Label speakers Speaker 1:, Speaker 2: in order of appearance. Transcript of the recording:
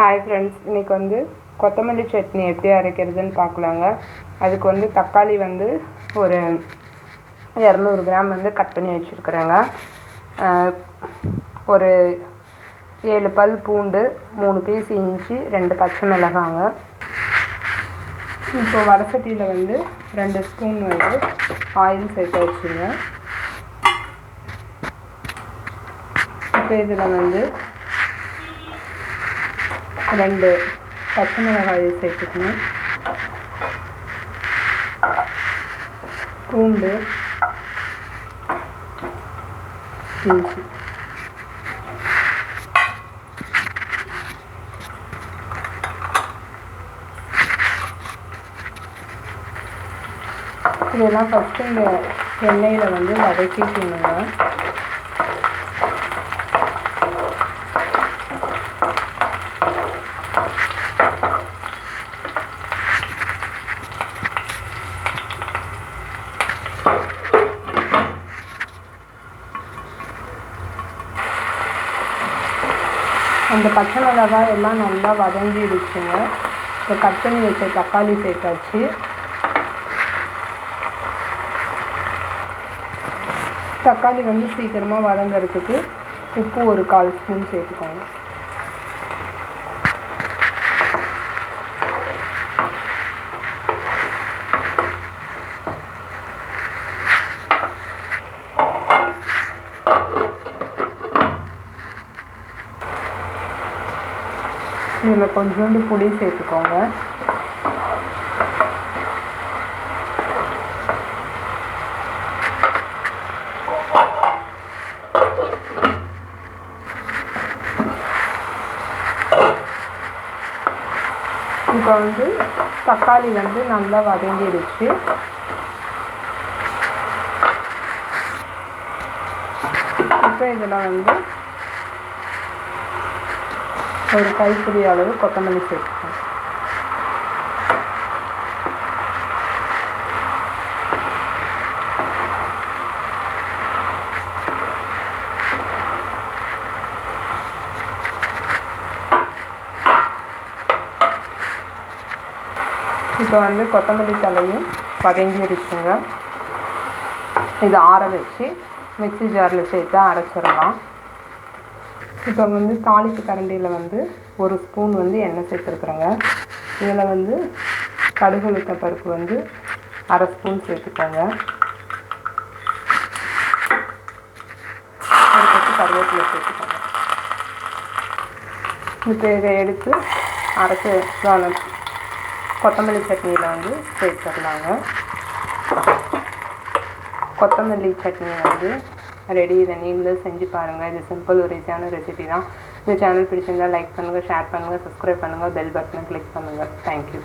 Speaker 1: Hi friends இன்றைக்கி வந்து கொத்தமல்லி சட்னி எப்படி அரைக்கிறதுன்னு பார்க்கலாங்க. அதுக்கு வந்து தக்காளி வந்து ஒரு இரநூறு கிராம் வந்து கட் பண்ணி வச்சுருக்குறேங்க. ஒரு ஏழு பல் பூண்டு மூணு பீஸ் இஞ்சி ரெண்டு பச்சை மிளகாங்க. இப்போ வடசட்டியில் வந்து ரெண்டு ஸ்பூன் வந்து ஆயில் சேர்த்து வச்சுங்க. இப்போ இதில் வந்து ரெண்டு பச்சை மிளகாய் சேர்த்துக்கணும். பூண்டு. இஞ்சி. இதெல்லாம் ஃபஸ்ட்டு இந்த எண்ணெயில் வந்து வதக்கிக்கணுங்க. அந்த பச்சை மிளகாய் எல்லாம் நல்லா வதங்கிடுச்சுங்க. இப்போ கட் பண்ணி வச்ச தக்காளி சேர்த்தாச்சு. தக்காளி வந்து சீக்கிரமாக வதங்கிறதுக்கு உப்பு ஒரு கால் ஸ்பூன் சேர்த்துக்கோங்க. இதில் கொஞ்சோண்டு புளி சேர்த்துக்கோங்க. இப்போ வந்து தக்காளி வந்து நல்லா வதங்கிடுச்சு. இப்போ இதில் வந்து ஒரு கைப்பிடி அளவு கொத்தமல்லி சேர்த்துக்கோங்க இப்போ வந்து கொத்தமல்லி தலையும் வதங்கிடுச்சுங்க இதை ஆற வச்சு மிக்சி ஜாரில் சேர்த்து அரைச்சிடலாம். இப்போ வந்து தாளிப்பு கரண்டியில் வந்து ஒரு ஸ்பூன் வந்து எண்ணெய் சேர்த்துருக்குறேங்க. இதில் வந்து கடுகு உளுத்த பருப்பு வந்து அரை ஸ்பூன் சேர்த்துக்கோங்க. ஒரு கட்டு கருவேப்பிலை சேர்த்துக்கோங்க. இப்போ இதை எடுத்து அரைச்சி கொத்தமல்லி சட்னியில் வந்து சேர்த்துடலாங்க. கொத்தமல்லி சட்னி வந்து ரெடி. இதை நீங்களும் செஞ்சு பாருங்கள் இது சிம்பிள் ஒரு ஈஸியான ரெசிபி தான். இந்த சேனல் பிடிச்சிருந்தால் லைக் பண்ணுங்கள் ஷேர் பண்ணுங்கள் சப்ஸ்கிரைப் பண்ணுங்கள் பெல் பட்டனை கிளிக் பண்ணுங்கள் தேங்க்யூ